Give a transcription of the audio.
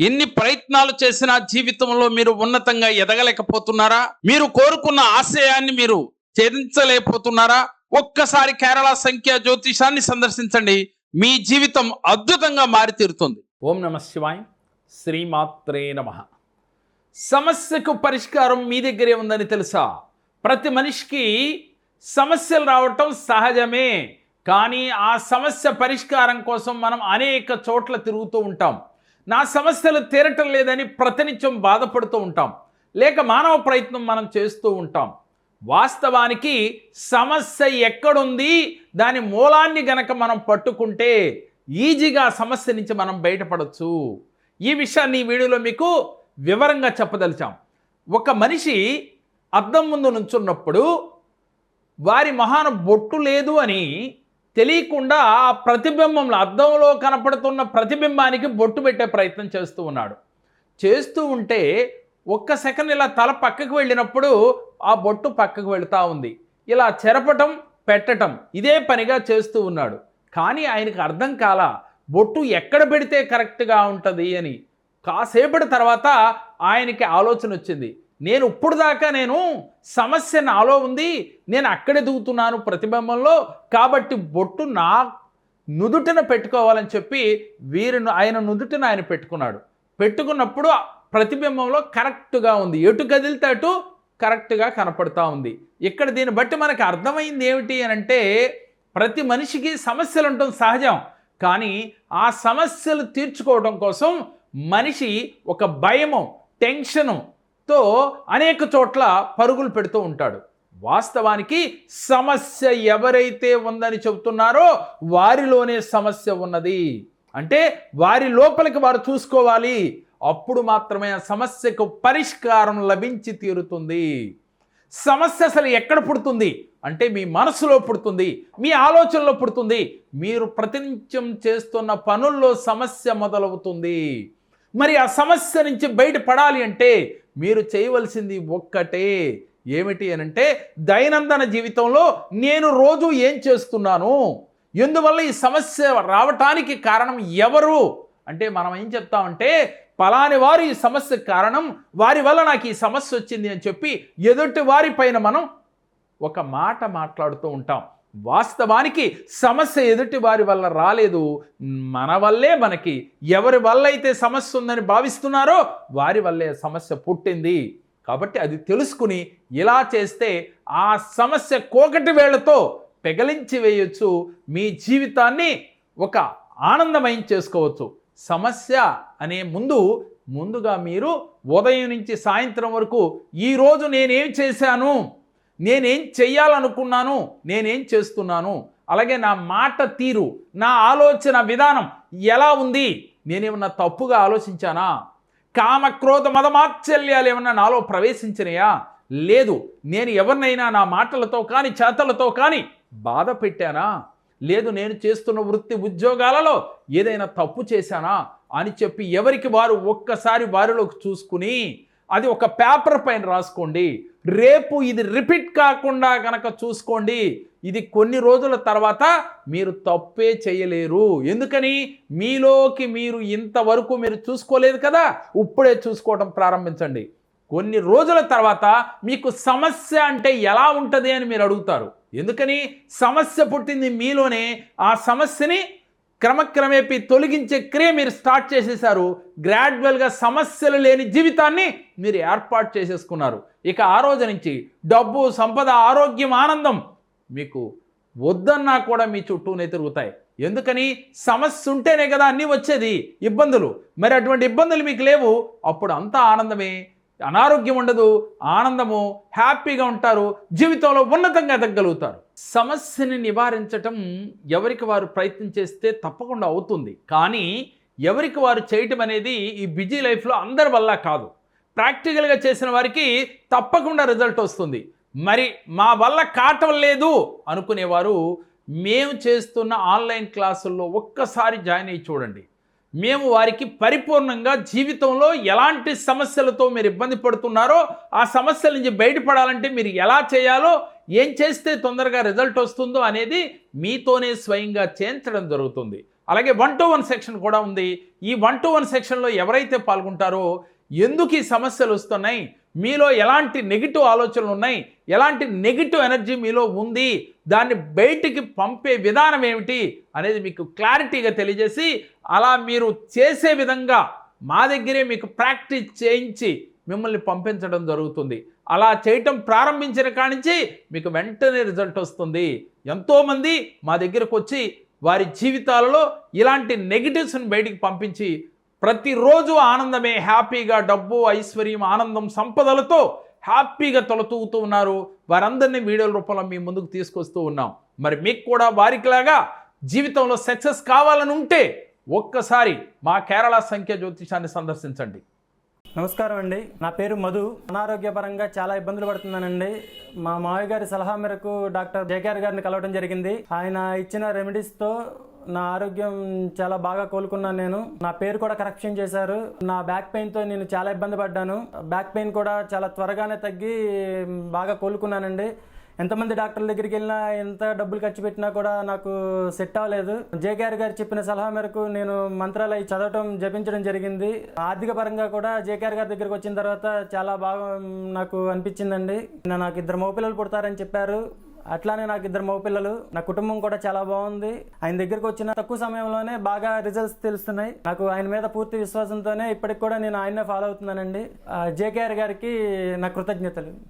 ఎన్ని ప్రయత్నాలు చేసినా జీవితంలో మీరు ఉన్నతంగా ఎదగలేకపోతున్నారా? మీరు కోరుకున్న ఆశయాన్ని మీరు ఛేదించలేకపోతున్నారా? ఒక్కసారి కేరళ సంఖ్య జ్యోతిషాన్ని సందర్శించండి. మీ జీవితం అద్భుతంగా మారి తీరుతుంది ఓం నమ శివాయ్. శ్రీమాత్రే నమ. సమస్యకు పరిష్కారం మీ దగ్గరే ఉందని తెలుసా? ప్రతి మనిషికి సమస్యలు రావటం సహజమే. కానీ ఆ సమస్య పరిష్కారం కోసం మనం అనేక చోట్ల తిరుగుతూ ఉంటాం. నా సమస్యలు తీరటం లేదని ప్రతినిత్యం బాధపడుతూ ఉంటాం. లేక మానవ ప్రయత్నం మనం చేస్తూ ఉంటాం. వాస్తవానికి సమస్య ఎక్కడుంది? దాని మూలాన్ని గనక మనం పట్టుకుంటే ఈజీగా సమస్య నుంచి మనం బయటపడవచ్చు ఈ విషయాన్ని ఈ వీడియోలో మీకు వివరంగా చెప్పదలిచాం. ఒక మనిషి అద్దం ముందు నుంచున్నప్పుడు వారి మొహాన బొట్టు లేదు అని తెలియకుండా ఆ ప్రతిబింబంలో అద్దంలో కనపడుతున్న ప్రతిబింబానికి బొట్టు పెట్టే ప్రయత్నం చేస్తూ ఉన్నాడు. చేస్తూ ఉంటే ఒక్క సెకండ్ ఇలా తల పక్కకు వెళ్ళినప్పుడు ఆ బొట్టు పక్కకు వెళుతూ ఉంది. ఇలా చెరపటం పెట్టటం ఇదే పనిగా చేస్తూ ఉన్నాడు. కానీ ఆయనకు అర్థం కాల బొట్టు ఎక్కడ పెడితే కరెక్ట్గా ఉంటుంది అని. కాసేపటి తర్వాత ఆయనకి ఆలోచన వచ్చింది. నేను ఇప్పుడు దాకా నేను సమస్య నాలో ఉంది నేను అక్కడే దిగుతున్నాను ప్రతిబింబంలో కాబట్టి బొట్టు నా నుదుటిన పెట్టుకోవాలని చెప్పి వీరిని ఆయన నుదుటిన ఆయన పెట్టుకున్నాడు. పెట్టుకున్నప్పుడు ప్రతిబింబంలో కరెక్ట్గా ఉంది. ఎటు కదిలితే అటు కరెక్ట్గా కనపడతా ఉంది. ఇక్కడ దీన్ని బట్టి మనకు అర్థమైంది ఏమిటి అని అంటే ప్రతి మనిషికి సమస్యలు ఉండటం సహజం. కానీ ఆ సమస్యలు తీర్చుకోవడం కోసం మనిషి ఒక భయము టెన్షను తో అనేక చోట్ల పరుగులు పెడుతూ ఉంటాడు. వాస్తవానికి సమస్య ఎవరైతే ఉందని చెబుతున్నారో వారిలోనే సమస్య ఉన్నది. అంటే వారి లోపలికి వారు చూసుకోవాలి. అప్పుడు మాత్రమే ఆ సమస్యకు పరిష్కారం లభించి తీరుతుంది. సమస్య అసలు ఎక్కడ పుడుతుంది? అంటే మీ మనసులో పుడుతుంది మీ ఆలోచనలో పుడుతుంది. మీరు ప్రతినిత్యం చేస్తున్న పనుల్లో సమస్య మొదలవుతుంది. మరి ఆ సమస్య నుంచి బయటపడాలి అంటే మీరు చేయవలసింది ఒక్కటే. ఏమిటి అని అంటే దైనందిన జీవితంలో నేను రోజు ఏం చేస్తున్నాను? ఎందువల్ల ఈ సమస్య రావటానికి కారణం ఎవరు? అంటే మనం ఏం చెప్తామంటే పలాని వారు ఈ సమస్య కారణం వారి వల్ల నాకు ఈ సమస్య వచ్చింది అని చెప్పి ఎదుటి వారి పైన మనం ఒక మాట మాట్లాడుతూ ఉంటాం. వాస్తవానికి సమస్య ఎదుటి వారి వల్ల రాలేదు. మన వల్లే మనకి ఎవరి వల్ల అయితే సమస్య ఉందని భావిస్తున్నారో వారి వల్లే సమస్య పుట్టింది. కాబట్టి అది తెలుసుకుని ఇలా చేస్తే ఆ సమస్య కోకటి వేళతో పెగలించి వేయొచ్చు. మీ జీవితాన్ని ఒక ఆనందమయం చేసుకోవచ్చు. సమస్య అనే ముందు ముందుగా మీరు ఉదయం నుంచి సాయంత్రం వరకు ఈరోజు నేనేం చేశాను? నేనేం చెయ్యాలనుకున్నాను నేనేం చేస్తున్నాను? అలాగే నా మాట తీరు నా ఆలోచన విధానం ఎలా ఉంది? నేనేమన్నా తప్పుగా ఆలోచించానా? కామ క్రోధ మదమాత్సల్యాలు ఏమన్నా నాలో ప్రవేశించినాయా? లేదు నేను ఎవరినైనా నా మాటలతో కానీ చేతలతో కానీ బాధ పెట్టానా? లేదు నేను చేస్తున్న వృత్తి ఉద్యోగాలలో ఏదైనా తప్పు చేశానా? అని చెప్పి ఎవరికి వారు ఒక్కసారి వారిలోకి చూసుకుని అది ఒక పేపర్ పైన రాసుకోండి. రేపు ఇది రిపీట్ కాకుండా కనుక చూసుకోండి. ఇది కొన్ని రోజుల తర్వాత మీరు తప్పే చేయలేరు. ఎందుకని? మీలోకి మీరు ఇంతవరకు మీరు చూసుకోలేదు కదా? ఇప్పుడే చూసుకోవడం ప్రారంభించండి. కొన్ని రోజుల తర్వాత మీకు సమస్య అంటే ఎలా ఉంటుంది అని మీరు అడుగుతారు. ఎందుకని? సమస్య పుట్టింది మీలోనే. ఆ సమస్యని క్రమక్రమేపీ తొలగించే క్రియ మీరు స్టార్ట్ చేసేసారు గ్రాడ్యువల్గా సమస్యలు లేని జీవితాన్ని మీరు ఏర్పాటు చేసేసుకున్నారు. ఇక ఆ రోజు నుంచి డబ్బు సంపద ఆరోగ్యం ఆనందం మీకు వద్దన్నా కూడా మీ చుట్టూనే తిరుగుతాయి. ఎందుకని? సమస్య ఉంటేనే కదా అన్నీ వచ్చేది. ఇబ్బందులు. మరి అటువంటి ఇబ్బందులు మీకు లేవు. అప్పుడు అంతా ఆనందమే. అనారోగ్యం ఉండదు ఆనందము హ్యాపీగా ఉంటారు జీవితంలో ఉన్నతంగా ఎదగలుగుతారు సమస్యని నివారించటం ఎవరికి వారు ప్రయత్నం చేస్తే తప్పకుండా అవుతుంది. కానీ ఎవరికి వారు చేయటం అనేది ఈ బిజీ లైఫ్లో అందరి వల్ల కాదు. ప్రాక్టికల్గా చేసిన వారికి తప్పకుండా రిజల్ట్ వస్తుంది. మరి మా వల్ల కాటం లేదు అనుకునేవారు మేము చేస్తున్న ఆన్లైన్ క్లాసుల్లో ఒక్కసారి జాయిన్ అయ్యి చూడండి. మేము వారికి పరిపూర్ణంగా జీవితంలో ఎలాంటి సమస్యలతో మీరు ఇబ్బంది పడుతున్నారో ఆ సమస్యల నుంచి బయటపడాలంటే మీరు ఎలా చేయాలో ఏం చేస్తే తొందరగా రిజల్ట్ వస్తుందో అనేది మీతోనే స్వయంగా చేయించడం జరుగుతుంది. అలాగే వన్ టు వన్ సెక్షన్ కూడా ఉంది. ఈ వన్ టు వన్ సెక్షన్లో ఎవరైతే పాల్గొంటారో ఎందుకు ఈ సమస్యలు వస్తున్నాయి మీలో ఎలాంటి నెగిటివ్ ఆలోచనలు ఉన్నాయి ఎలాంటి నెగిటివ్ ఎనర్జీ మీలో ఉంది దాన్ని బయటికి పంపే విధానం ఏమిటి అనేది మీకు క్లారిటీగా తెలియజేసి అలా మీరు చేసే విధంగా మా దగ్గరే మీకు ప్రాక్టీస్ చేయించి మిమ్మల్ని పంపించడం జరుగుతుంది. అలా చేయటం ప్రారంభించిన కానించి మీకు వెంటనే రిజల్ట్ వస్తుంది. ఎంతోమంది మా దగ్గరకు వచ్చి వారి జీవితాలలో ఇలాంటి నెగిటివ్స్ని బయటికి పంపించి ప్రతిరోజు ఆనందమే హ్యాపీగా డబ్బు ఐశ్వర్యం ఆనందం సంపదలతో హ్యాపీగా తొలతూగుతూ ఉన్నారు. వారందరినీ వీడియోల రూపంలో మీ ముందుకు తీసుకొస్తూ ఉన్నాం. మరి మీకు కూడా వారికిలాగా జీవితంలో సక్సెస్ కావాలని ఉంటే ఒక్కసారి మా కేరళ సంఖ్య జ్యోతిషాన్ని సందర్శించండి. నమస్కారం అండి. నా పేరు మధు. అనారోగ్యపరంగా చాలా ఇబ్బందులు పడుతున్నానండి. మా మావయ్య గారి సలహా మేరకు డాక్టర్ జేకేఆర్ గారిని కలవడం జరిగింది. ఆయన ఇచ్చిన రెమెడీస్తో నా ఆరోగ్యం చాలా బాగా కోలుకున్నాను నేను. నా పేరు కూడా కరెక్షన్ చేశారు. నా బ్యాక్ పెయిన్తో నేను చాలా ఇబ్బంది పడ్డాను. బ్యాక్ పెయిన్ కూడా చాలా త్వరగానే తగ్గి బాగా కోలుకున్నానండి. ఎంతమంది డాక్టర్ల దగ్గరికి వెళ్ళినా ఎంత డబ్బులు ఖర్చు పెట్టినా కూడా నాకు సెట్ అవ్వలేదు. జేకేఆర్ గారు చెప్పిన సలహా మేరకు నేను మంత్రాలయ చదవటం జపించడం జరిగింది. ఆర్థిక పరంగా కూడా జేకేఆర్ గారి దగ్గరికి వచ్చిన తర్వాత చాలా బాగా నాకు అనిపించిందండి. నాకు ఇద్దరు మగపిల్లలు పుడతారని చెప్పారు. అట్లానే నాకు ఇద్దరు మగపిల్లలు. నా కుటుంబం కూడా చాలా బాగుంది. ఆయన దగ్గరికి వచ్చిన తక్కువ సమయంలోనే బాగా రిజల్ట్స్ తెలుస్తున్నాయి. నాకు ఆయన మీద పూర్తి విశ్వాసంతోనే ఇప్పటికి కూడా నేను ఆయన్నే ఫాలో అవుతున్నానండి. జేకేఆర్ గారికి నా కృతజ్ఞతలు.